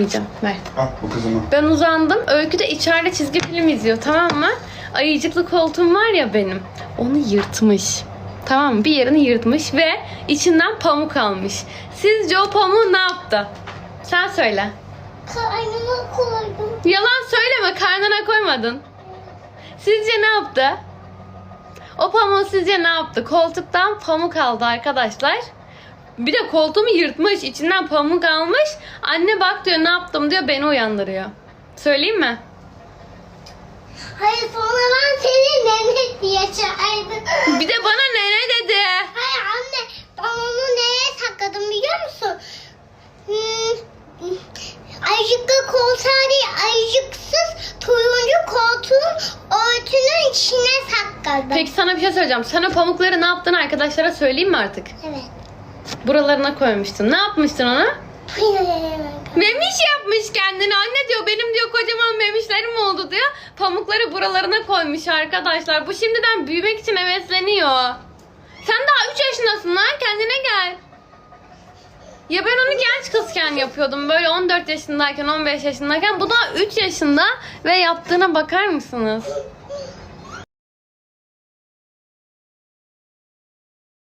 söyleyeceğim. Ver. Al bu kızıma. Ben uzandım. Öykü de içeride çizgi film izliyor tamam mı? Ayıcıklı koltuğum var ya benim. Onu yırtmış. Tamam mı? Bir yerini yırtmış ve içinden pamuk almış. Sizce o pamuğu ne yaptı? Sen söyle. Karnıma koydum. Yalan söyleme karnına koymadın. Sizce ne yaptı? O pamuğu sizce ne yaptı? Koltuktan pamuk aldı arkadaşlar. Bir de koltuğumu yırtmış. içinden pamuk almış. Anne bak diyor ne yaptım diyor beni uyandırıyor. Söyleyeyim mi? Hayır sonra ben seni nene diye çağırdım. Bir de bana nene dedi. Hayır anne ben onu neye sakladım biliyor musun? Hmm, ayıcıklı koltuğa değil ayıcıksız turuncu koltuğun örtünün içine sakladım. Peki sana bir şey söyleyeceğim. Sen o pamukları ne yaptın arkadaşlara söyleyeyim mi artık? Evet. Buralarına koymuştun. Ne yapmıştın ona? Memiş yapmış kendine. Anne diyor benim diyor kocaman memişlerim oldu diyor. Pamukları buralarına koymuş arkadaşlar. Bu şimdiden büyümek için hevesleniyor. Sen daha 3 yaşındasın lan kendine gel. Ya ben onu genç kızken yapıyordum. Böyle 14 yaşındayken 15 yaşındayken. Bu daha 3 yaşında ve yaptığına bakar mısınız?